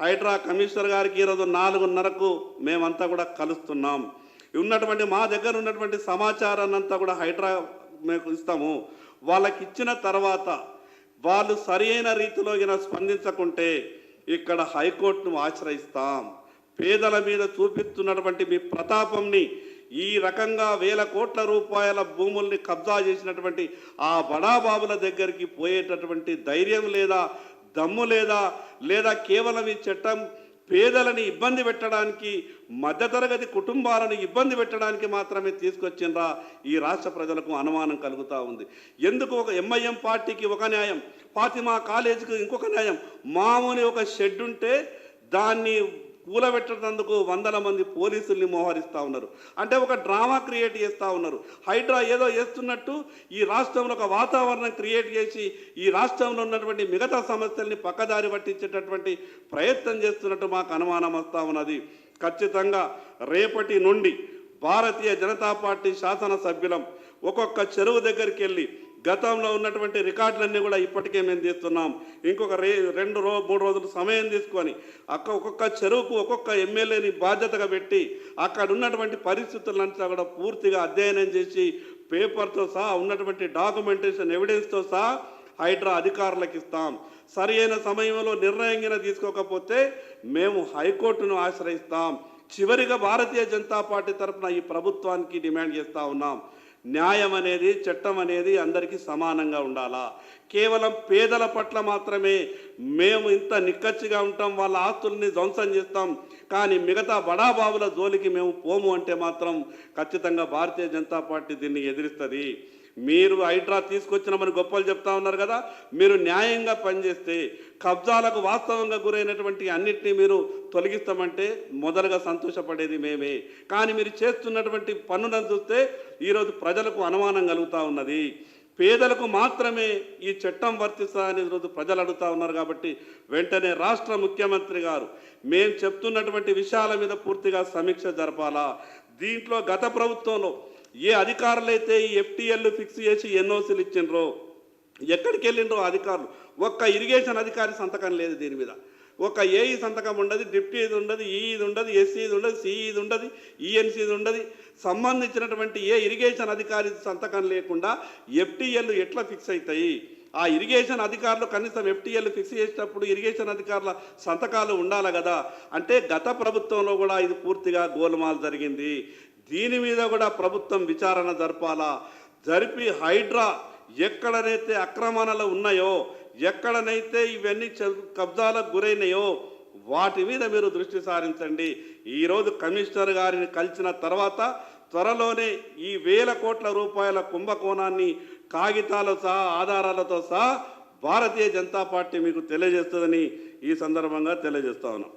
Hydraa commissioner గారికి ఈరోజు నాలుగున్నరకు మేమంతా కూడా కలుస్తున్నాం. ఉన్నటువంటి మా దగ్గర ఉన్నటువంటి సమాచారాన్ని అంతా కూడా హైడ్రా మేము ఇస్తాము. వాళ్ళకి ఇచ్చిన తర్వాత వాళ్ళు సరైన రీతిలో ఇలా స్పందించకుంటే ఇక్కడ హైకోర్టును ఆశ్రయిస్తాం. పేదల మీద చూపిస్తున్నటువంటి మీ ప్రతాపంని ఈ రకంగా వేల కోట్ల రూపాయల భూముల్ని కబ్జా చేసినటువంటి ఆ బడాబాబుల దగ్గరికి పోయేటటువంటి ధైర్యం లేదా దమ్ము లేదా లేదా కేవలం ఈ చట్టం పేదలని ఇబ్బంది పెట్టడానికి మధ్యతరగతి కుటుంబాలను ఇబ్బంది పెట్టడానికి మాత్రమే తీసుకొచ్చిండ్రా ఈ రాష్ట్ర ప్రజలకు అనుమానం కలుగుతూ ఉంది. ఎందుకు ఒక ఎంఐఎం పార్టీకి ఒక న్యాయం ఫాతిమా కాలేజీకి ఇంకొక న్యాయం? మామూలు ఒక షెడ్ ఉంటే దాన్ని కూలబెట్టినందుకు వందల మంది పోలీసుల్ని మోహరిస్తూ ఉన్నారు. అంటే ఒక డ్రామా క్రియేట్ చేస్తూ ఉన్నారు. హైడ్రా ఏదో చేస్తున్నట్టు ఈ రాష్ట్రంలో ఒక వాతావరణం క్రియేట్ చేసి ఈ రాష్ట్రంలో ఉన్నటువంటి మిగతా సమస్యల్ని పక్కదారి పట్టించేటటువంటి ప్రయత్నం చేస్తున్నట్టు మాకు అనుమానం వస్తూ ఉన్నది. ఖచ్చితంగా రేపటి నుండి భారతీయ జనతా పార్టీ శాసనసభ్యులం ఒక్కొక్క చెరువు దగ్గరికి వెళ్ళి గతంలో ఉన్నటువంటి రికార్డులన్నీ కూడా ఇప్పటికే మేము తీస్తున్నాం. ఇంకొక రే రెండు రో మూడు రోజులు సమయం తీసుకొని అక్క ఒక్కొక్క చెరువుకు ఒక్కొక్క ఎమ్మెల్యేని బాధ్యతగా పెట్టి అక్కడ ఉన్నటువంటి పరిస్థితులంతా కూడా పూర్తిగా అధ్యయనం చేసి పేపర్తో సహా ఉన్నటువంటి డాక్యుమెంటేషన్ ఎవిడెన్స్తో సహా హైడ్రా అధికారులకు ఇస్తాం. సరి అయిన సమయంలో నిర్ణయంగా తీసుకోకపోతే మేము హైకోర్టును ఆశ్రయిస్తాం. చివరిగా భారతీయ జనతా పార్టీ తరఫున ఈ ప్రభుత్వానికి డిమాండ్ చేస్తూ ఉన్నాం. న్యాయం అనేది చట్టం అనేది అందరికీ సమానంగా ఉండాలా? కేవలం పేదల పట్ల మాత్రమే మేము ఇంత నిక్కచ్చిగా ఉంటాం వాళ్ళ ఆస్తుల్ని ధ్వంసం చేస్తాం కానీ మిగతా బడాబాబుల జోలికి మేము పోము అంటే మాత్రం ఖచ్చితంగా భారతీయ జనతా పార్టీ దీన్ని ఎదిరిస్తుంది. మీరు హైడ్రా తీసుకొచ్చినామని గొప్పలు చెప్తా ఉన్నారు కదా? మీరు న్యాయంగా పనిచేస్తే కబ్జాలకు వాస్తవంగా గురైనటువంటి అన్నిటినీ మీరు తొలగిస్తామంటే మొదలుగా సంతోషపడేది మేమే. కానీ మీరు చేస్తున్నటువంటి పన్నులను చూస్తే ఈరోజు ప్రజలకు అనుమానం కలుగుతూ ఉన్నది. పేదలకు మాత్రమే ఈ చట్టం వర్తిస్తా అని ఈరోజు ప్రజలు అడుగుతా ఉన్నారు కాబట్టి వెంటనే రాష్ట్ర ముఖ్యమంత్రి గారు మేము చెప్తున్నటువంటి విషయాల మీద పూర్తిగా సమీక్ష జరపాలా? దీంట్లో గత ప్రభుత్వంలో ఏ అధికారులైతే ఈ ఎఫ్టీఎల్ ఫిక్స్ చేసి ఎన్ఓసీలు ఇచ్చిండ్రో ఎక్కడికి వెళ్ళిండ్రో అధికారులు? ఒక్క ఇరిగేషన్ అధికారి సంతకం లేదు దీని మీద. ఒక ఏఈ సంతకం ఉండదు డిప్టీ ఇది ఉండదు ఈ ఇది ఉండదు ఎస్సీ ఇది ఉండదు సిఈ ఇది ఉండదు ఈఎన్సీ ఇది ఉండదు. సంబంధించినటువంటి ఏ ఇరిగేషన్ అధికారి సంతకం లేకుండా ఎఫ్టీఎల్ ఎట్లా ఫిక్స్ అవుతాయి ఆ ఇరిగేషన్ అధికారులు కనీసం ఎఫ్టీఎల్ ఫిక్స్ చేసేటప్పుడు ఇరిగేషన్ అధికారుల సంతకాలు ఉండాలి కదా. అంటే గత ప్రభుత్వంలో కూడా ఇది పూర్తిగా గోల్మాల్ జరిగింది. దీని మీద కూడా ప్రభుత్వం విచారణ జరపాలా? జరిపి హైడ్రా ఎక్కడనైతే అక్రమణలు ఉన్నాయో ఎక్కడనైతే ఇవన్నీ కబ్జాలకు గురైనాయో వాటి మీద మీరు దృష్టి సారించండి. ఈరోజు కమిషనర్ గారిని కలిసిన తర్వాత త్వరలోనే ఈ వేల కోట్ల రూపాయల కుంభకోణాన్ని కాగితాలు సహా ఆధారాలతో సహా భారతీయ జనతా పార్టీ మీకు తెలియజేస్తుందని ఈ సందర్భంగా తెలియజేస్తా ఉన్నాం.